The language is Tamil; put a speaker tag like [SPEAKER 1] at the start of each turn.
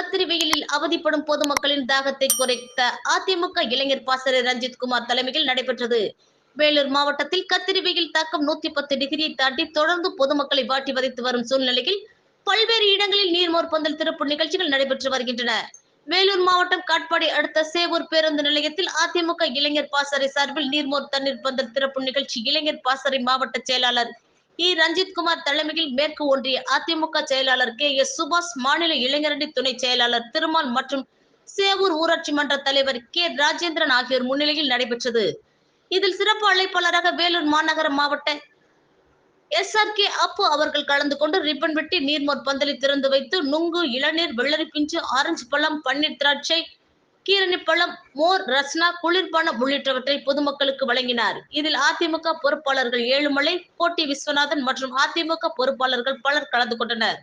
[SPEAKER 1] கத்திரி வெயிலில் அவதிப்படும் பொதுமக்களின் தாகத்தை குறைத்த அதிமுக இளைஞர் பாசறை ரஞ்சித் குமார் தலைமையில் நடைபெற்றது. வேலூர் மாவட்டத்தில் கத்திரி வெயில் தாக்கம் நூத்தி பத்து டிகிரியை தாண்டி தொடர்ந்து பொதுமக்களை வாட்டி வதைத்து வரும் சூழ்நிலையில் பல்வேறு இடங்களில் நீர்மோர் பந்தல் திறப்பு நிகழ்ச்சிகள் நடைபெற்று வருகின்றன. வேலூர் மாவட்டம் காட்பாடி அடுத்த சேவூர் பேருந்து நிலையத்தில் அதிமுக இளைஞர் பாசறை சார்பில் நீர்மோர் தண்ணீர் பந்தல் திறப்பு நிகழ்ச்சி இளைஞர் பாசறை மாவட்ட செயலாளர் இ. ரஞ்சித் குமார் தலைமையில் மேற்கு ஒன்றிய அதிமுக செயலாளர் கே. எஸ். சுபாஷ் மாநில இளைஞரணி துணை செயலாளர் திருமால் மற்றும் சேவூர் ஊராட்சி மன்ற தலைவர் கே. ராஜேந்திரன் ஆகியோர் முன்னிலையில் நடைபெற்றது. இதில் சிறப்பு அழைப்பாளராக வேலூர் மாநகர மாவட்ட எஸ். ஆர். கே. அப்பு அவர்கள் கலந்து கொண்டு ரிப்பன் வெட்டி நீர்மோர் பந்தலை திறந்து வைத்து நுங்கு இளநீர் வெள்ளரி பிஞ்சு ஆரஞ்சு பழம் பன்னீர் திராட்சை கீரணி பழம் மோர் ரஸ்னா குளிர்பானம் உள்ளிட்டவற்றை பொதுமக்களுக்கு வழங்கினார். இதில் அதிமுக பொறுப்பாளர்கள் ஏழுமலை கோட்டி விஸ்வநாதன் மற்றும் அதிமுக பொறுப்பாளர்கள் பலர் கலந்து கொண்டனர்.